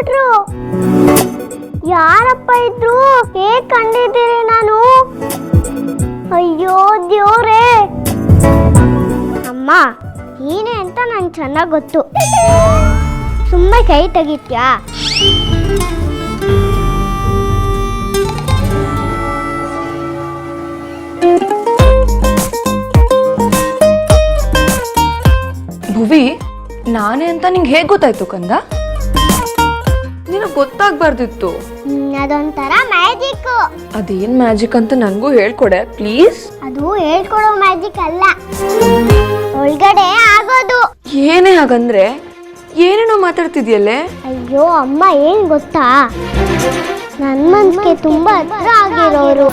ಬಂದ್ಬಿಟ್ರು ಯಾರಪ್ಪ ಇದ್ರು ಹೇಗ್ ಕಂಡಿದ್ದೀರಿ ನಾನು? ಅಯ್ಯೋ ದೇವ್ರೇ. ಅಮ್ಮ, ನೀನೆ ಅಂತ ನಂಗೆ ಚೆನ್ನಾಗ್ ಗೊತ್ತು. ಸುಮ್ಮನೆ ಕೈ ತೆಗಿತ್ಯಾ? ಭುವಿ, ನಾನೇ ಅಂತ ನಿಂಗೆ ಹೇಗೆ ಗೊತ್ತಾಯ್ತು ಕಂದ? ಗೊತ್ತಾಗ್ಬಾರ್ದಿತ್ತು. ಅದೊಂಥರ ಮ್ಯಾಜಿಕ್ ಅದೇನ್ ಮ್ಯಾಜಿಕ್ ಅಂತ ನನಗೂ ಹೇಳ್ಕೊಡೆ ಪ್ಲೀಸ್ ಅದು ಹೇಳ್ಕೊಡೋ ಮ್ಯಾಜಿಕ್ ಅಲ್ಲ. ಒಳಗಡೆ ಆಗೋದು. ಏನೇ ಹಾಗಂದ್ರೆ ಏನೇನೋ ಮಾತಾಡ್ತಿದ್ಯಲ್ಲೇ? ಅಯ್ಯೋ ಅಮ್ಮ ಏನ್ ಗೊತ್ತಾ? ನನ್ನ ಮನ್ಸಿಗೆ ತುಂಬಾ ಹತ್ರ ಆಗಿರೋರು.